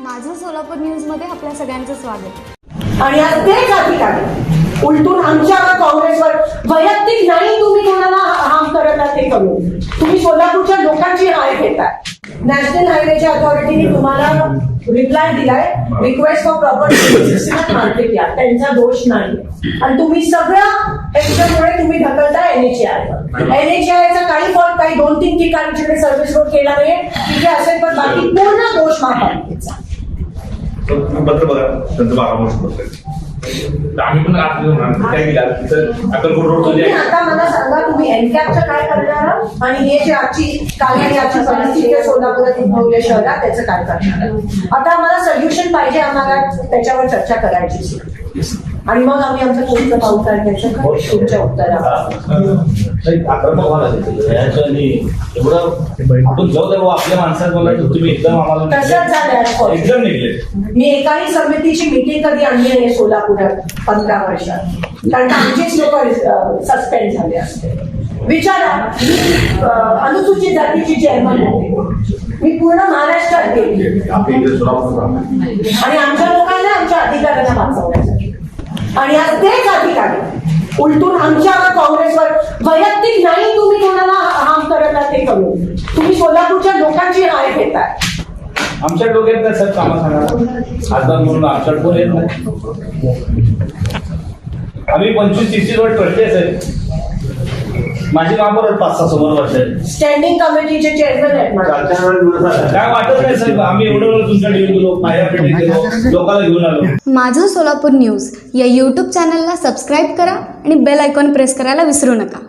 माझं सोलापूर न्यूजमध्ये आपल्या सगळ्यांचं स्वागत. आणि आज ते जाती काढले उलटून आमच्या काँग्रेसवर वैयक्तिक नाही तुम्ही घराला हाम करत आहात ते करून तुम्ही सोलापूरच्या लोकांची हाय घेताय. नॅशनल हायवेच्या अथॉरिटीने तुम्हाला रिप्लाय दिलाय रिक्वेस्ट फॉर प्रॉपर्टी मार्केट या. त्यांचा दोष नाही. आणि तुम्ही सगळं ह्याच्यामुळे तुम्ही ढकलताय एनएचआय एनएचआयचा काही फॉल्ट काही दोन तीन ठिकाणी सर्व्हिस रोड केला नाही तिथे असेल पण बाकी पूर्ण दोष तुम्ही पत्र बघा त्यांचं बारा वर्ष पत्र आम्ही पण काय केलं अक्कलकोट रोड तुम्ही आता मला सांगा तुम्ही एनकॅपचं काय करणार आहात? आणि हे जे आजची काल आणि आजची परिस्थिती आहे सोलापुरात उद्भवल्या शहरात त्याचं काय करणार आहात? आता आम्हाला सोल्युशन पाहिजे आम्हाला त्याच्यावर चर्चा करायची. आणि मग आम्ही आमचं पुढचं पाऊल काढण्याचं तुमच्या मी एकाही समितीची मिटिंग कधी आणली आहे सोलापुरात पंधरा वर्षात. कारण आमचेच लोक सस्पेंड झाले असते. विचारा मी अनुसूचित जातीची चेअरमन होते मी पूर्ण महाराष्ट्रात गेली. आणि आमच्या लोकांना आमच्या अधिकाऱ्यांना वाचवण्यासाठी आणि आज तेच अधिकारी उलटून आमच्या काँग्रेसवर वैयक्तिक नाही तुम्ही कोणाला हाम करत ते करू तुम्ही सोलापूरच्या लोकांची हाय घेताय. आमच्या डोक्यात नाही सर कामं सांगा आता म्हणून आमच्या कोण नाही. आम्ही पंचवीस तीस वर ट्रस्टी साहेब. माझी काम करत पाच सहा समोर वर्ष. स्टँडिंग कमिटीचे चेअरमन आहेत काय वाटत नाही साहेब? आम्ही एवढं वेळ तुमच्या डिव्हिजन गेलो पाया पेटीत गेलो लोकांना घेऊन आलो. माझं सोलापूर न्यूज या यूट्यूब चॅनलला सबस्क्राईब करा आणि बेल आयकॉन प्रेस करायला विसरू नका.